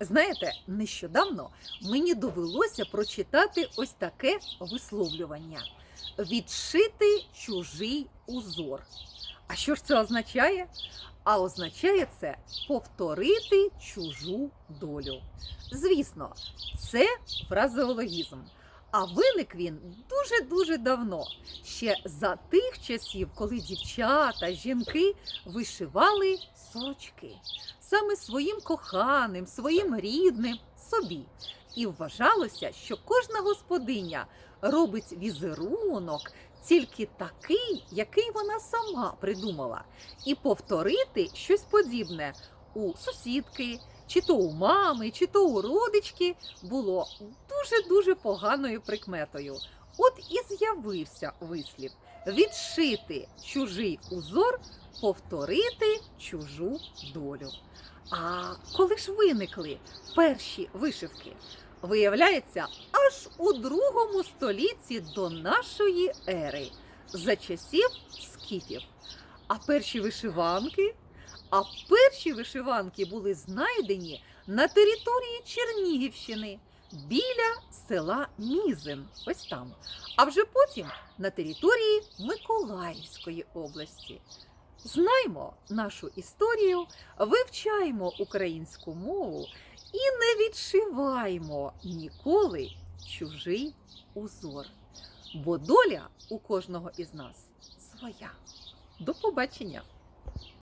Знаєте, нещодавно мені довелося прочитати ось таке висловлювання: відшити чужий узор. А що ж це означає? А означає це повторити чужу долю. Звісно, це фразеологізм. А виник він дуже-дуже давно, ще за тих часів, коли дівчата, жінки вишивали сорочки саме своїм коханим, своїм рідним, собі. І вважалося, що кожна господиня робить візерунок тільки такий, який вона сама придумала, і повторити щось подібне у сусідки, чи то у мами, чи то у родички було дуже-дуже поганою прикметою. От і з'явився вислів відшити чужий узор, повторити чужу долю. А коли ж виникли перші вишивки? Виявляється, аж у другому столітті до нашої ери, за часів скіфів. А перші вишиванки, а перші вишиванки були знайдені на території Чернігівщини біля села Мізин, ось там. А вже потім на території Миколаївської області. Знаймо нашу історію, вивчаємо українську мову і не відшиваємо ніколи чужий узор. Бо доля у кожного із нас своя. До побачення!